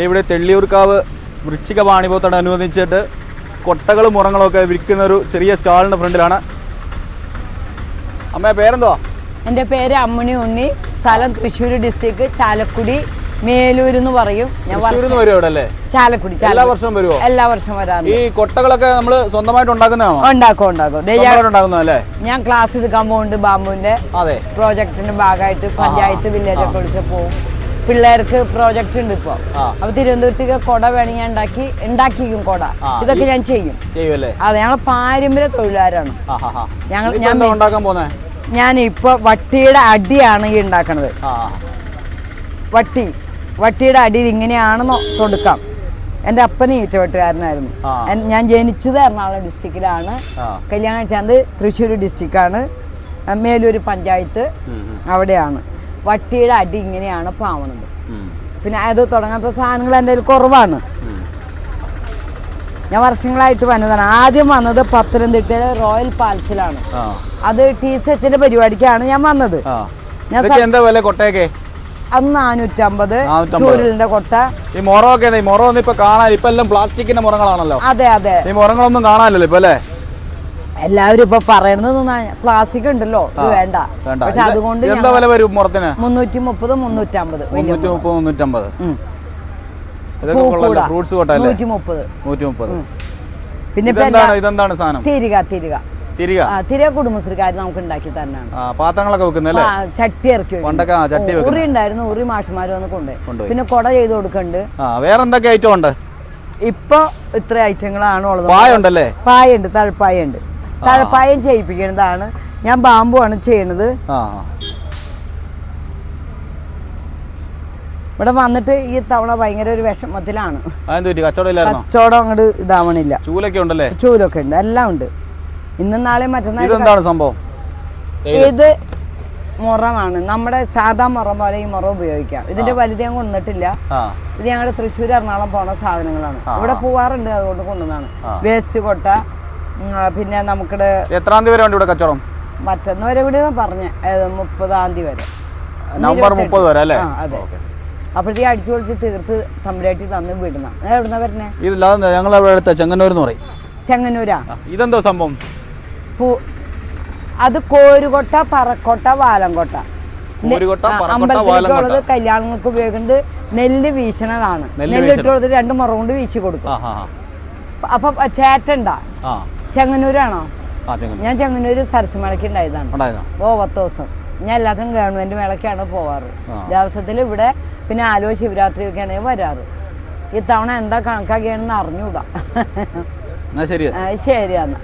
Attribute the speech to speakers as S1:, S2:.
S1: ഇവിടെ തെള്ളിയൂർക്കാവ് വൃശ്ചിക വാണിഭവത്തോടനുബന്ധിച്ചിട്ട് കൊട്ടകളും മുറങ്ങളും ഒക്കെ വിൽക്കുന്ന ഒരു ചെറിയ സ്റ്റാളിന്റെ ഫ്രണ്ടിലാണ്. അമ്മ പേരെന്തോ
S2: എന്റെ പേര് അമ്മണി ഉണ്ണി സ്ഥലം തൃശ്ശൂർ ഡിസ്ട്രിക്ട് ചാലക്കുടി മേലൂർ എന്ന് പറയും. ഞാൻ
S1: അല്ലേ?
S2: ചാലക്കുടി
S1: എല്ലാ വർഷവും വരുമോ
S2: എല്ലാ വർഷം വരാറുണ്ട്.
S1: ഈ കൊട്ടകളൊക്കെ നമ്മൾ സ്വന്തമായിട്ട് ഉണ്ടാക്കുന്നതാണോ?
S2: ഉണ്ടാക്കും ഉണ്ടാക്കും. ദേ ഞാൻ- ക്ലാസ് എടുക്കാൻ പോകുന്നുണ്ട് ബാമ്പുവിന്റെ പ്രോജക്ടിന്റെ ഭാഗമായിട്ട് പഞ്ചായത്ത് വില്ലേജ് ഒക്കെ വിളിച്ച് പോകും. പിള്ളേർക്ക് പ്രോജക്റ്റ് ഉണ്ട്
S1: ഇപ്പൊ.
S2: അപ്പൊ തിരുവനന്തപുരത്തേക്ക് കൊട വേണമെങ്കിൽ ഞാൻ ഉണ്ടാക്കി ഉണ്ടാക്കിക്കും കൊട. ഇതൊക്കെ ഞാൻ ചെയ്യും. അതെ ഞങ്ങൾ പാരമ്പര്യ തൊഴിലാരാണ്. ഞങ്ങൾ- ഞാൻ ഞാൻ ഇപ്പൊ വട്ടിയുടെ അടിയാണ് ഈ ഉണ്ടാക്കണത്. വട്ടി വട്ടിയുടെ അടി ഇങ്ങനെയാണെന്നോ തൊടുക്കാം. എന്റെ അപ്പന ഈറ്റവെട്ടുകാരനായിരുന്നു ഞാൻ ജനിച്ചത് എറണാകുളം ഡിസ്ട്രിക്റ്റിലാണ്. കല്യാണം ചാന്ത് തൃശ്ശൂർ ഡിസ്ട്രിക്റ്റാണ്. മേലൂർ പഞ്ചായത്ത് അവിടെയാണ്. വട്ടിയുടെ അടി ഇങ്ങനെയാണ് പാവണത്. പിന്നെ അത് തുടങ്ങാത്ത സാധനങ്ങൾ എന്റെ കയ്യിൽ കുറവാണ് ഞാൻ വർഷങ്ങളായിട്ട് വന്നതാണ്. ആദ്യം വന്നത് പത്തനംതിട്ടയിലെ റോയൽ പാൽസിലാണ്.
S1: ആ.
S2: അത് ടി സി എച്ചിന്റെ പരിപാടിക്കാണ് ഞാൻ വന്നത്. ഞാൻ
S1: എന്താ വില കൊട്ടയൊക്കെ?
S2: അത് നാനൂറ്റമ്പത്.
S1: 450.
S2: ചൂരലിന്റെ കൊട്ട.
S1: ഈ മുറമൊക്കെ ഒക്കെ മുറ ഒന്നും ഇപ്പൊ കാണാൻ ഇപ്പൊ എല്ലാം പ്ലാസ്റ്റിക്കിന്റെ മുറങ്ങളാണല്ലോ.
S2: അതെ അതെ.
S1: ഈ മുറങ്ങളൊന്നും കാണാനല്ലോ ഇപ്പൊ അല്ലേ?
S2: എല്ലാവരും ഇപ്പൊ പറയണത് പ്ലാസ്റ്റിക് ഉണ്ടല്ലോ. വേണ്ട. പക്ഷെ അതുകൊണ്ട്
S1: എന്താ വില വരും മുറത്തിന്?
S2: മുന്നൂറ്റി മുപ്പത് മുന്നൂറ്റമ്പത്.
S1: മുന്നൂറ്റി മുപ്പത് മുന്നൂറ്റമ്പത്. ഫ്രൂട്ട്സ്
S2: നൂറ്റി മുപ്പത്
S1: നൂറ്റി മുപ്പത്
S2: പിന്നെ
S1: ഇതെന്താണ്? സാധനം?
S2: തിരിക തിരിക.
S1: തിരിക?
S2: തിരിക കുടുംബശ്രീക്കാർ നമുക്ക് ഉണ്ടാക്കി തന്നെയാണ്
S1: പാത്രങ്ങളൊക്കെ വെക്കുന്നല്ലേ
S2: ചട്ടി ഇറക്കി.
S1: പണ്ടൊക്കെ ചട്ടി
S2: ഉറി ഉണ്ടായിരുന്നു ഉറി മാഷുമാര് വന്ന് കൊണ്ടുപോയി. പിന്നെ കൊട ചെയ്ത് കൊടുക്കണ്ട്.
S1: ആ വേറെ എന്തൊക്കെ ഐറ്റം ഉണ്ട്?
S2: ഇപ്പൊ ഇത്ര ഐറ്റങ്ങളാണ് ഉള്ളത്.
S1: പായ ഉണ്ടല്ലേ?
S2: പായുണ്ട് തഴപ്പായുണ്ട് തഴപ്പായം ചെയ്യിപ്പിക്കുന്നതാണ്. ഞാൻ ബാമ്പു ആണ് ചെയ്യണത് ഇവിടെ വന്നിട്ട് ഈ തവണ ഭയങ്കര ഒരു വിഷമത്തിലാണ്.
S1: കച്ചവടം
S2: അങ്ങോട്ട് ഇതാവണില്ല.
S1: ചൂലൊക്കെ ഉണ്ടല്ലേ?
S2: ചൂലൊക്കെ ഉണ്ട്. എല്ലാം ഉണ്ട്. ഇന്നും നാളെ മറ്റന്നാൾ
S1: സംഭവം?
S2: ഇത് മുറമാണ്. നമ്മുടെ സാധാ മുറം പോലെ ഈ മുറം ഉപയോഗിക്കാം. ഇതിന്റെ വലുത് ഞാൻ കൊണ്ടിട്ടില്ല ഇത് ഞങ്ങളുടെ തൃശ്ശൂർ എറണാകുളം പോണ സാധനങ്ങളാണ്. ഇവിടെ പോവാറുണ്ട് അതുകൊണ്ട് കൊണ്ടുവന്നാണ് വേസ്റ്റ് കൊട്ട പിന്നെ നമുക്കിടെ
S1: എത്രാം തീയതി വരെ ഉണ്ട് ഇവിടെ കച്ചവടം?
S2: മറ്റന്ന് വരെ ഇവിടെ പറഞ്ഞ മുപ്പതാം തീയതി വരെ.
S1: നവംബർ മുപ്പത് വരെ അല്ലേ?
S2: അതെ. അപ്പോഴത്തേക്ക് അടിച്ചു പൊളിച്ച് തീർത്ത് തമ്പുരാട്ടി തന്ന് വിടണം. എവിടുന്ന വരണേ
S1: ഇതില്ലാതെ ഞങ്ങൾ അവിടെ അടുത്ത ചെങ്ങന്നൂർ എന്ന് പറയും.
S2: ചെങ്ങന്നൂരാ?
S1: ഇതെന്തോ സംഭവം?
S2: അത് കോരുകൊട്ട പറക്കോട്ട വാലംകോട്ട. അമ്പലത്തിലേക്കുള്ളത് കല്യാണങ്ങൾക്ക് ഉപയോഗിക്കുന്നത് നെല്ല് വീശണതാണ്.
S1: നെല്ല്
S2: നെല്ല്
S1: വീശണം.
S2: ഇട്ട് രണ്ട് മുറ കൊണ്ട് വീശി കൊടുക്കും. അപ്പൊ-
S1: ആ.
S2: ചെങ്ങന്നൂരാണോ?
S1: ചെങ്ങന്നൂർ.
S2: ഞാൻ ചെങ്ങന്നൂര് സരസ്മേളയ്ക്ക് ഉണ്ടായതാണ്.
S1: ഉണ്ടായിരുന്നോ
S2: ഓ പത്ത് ദിവസം. ഞാൻ എല്ലാത്തിനും ഗവൺമെന്റ് മേളയ്ക്കാണ് പോവാറ്. ദിവസത്തിൽ ഇവിടെ പിന്നെ ആലോ ശിവരാത്രി ഒക്കെയാണ് വരാറ് ഇത്തവണ എന്താ കണക്കാക്കിയാണെന്ന് അറിഞ്ഞൂടാ.
S1: എന്നാ ശരി
S2: ആ, ശരി എന്നാ.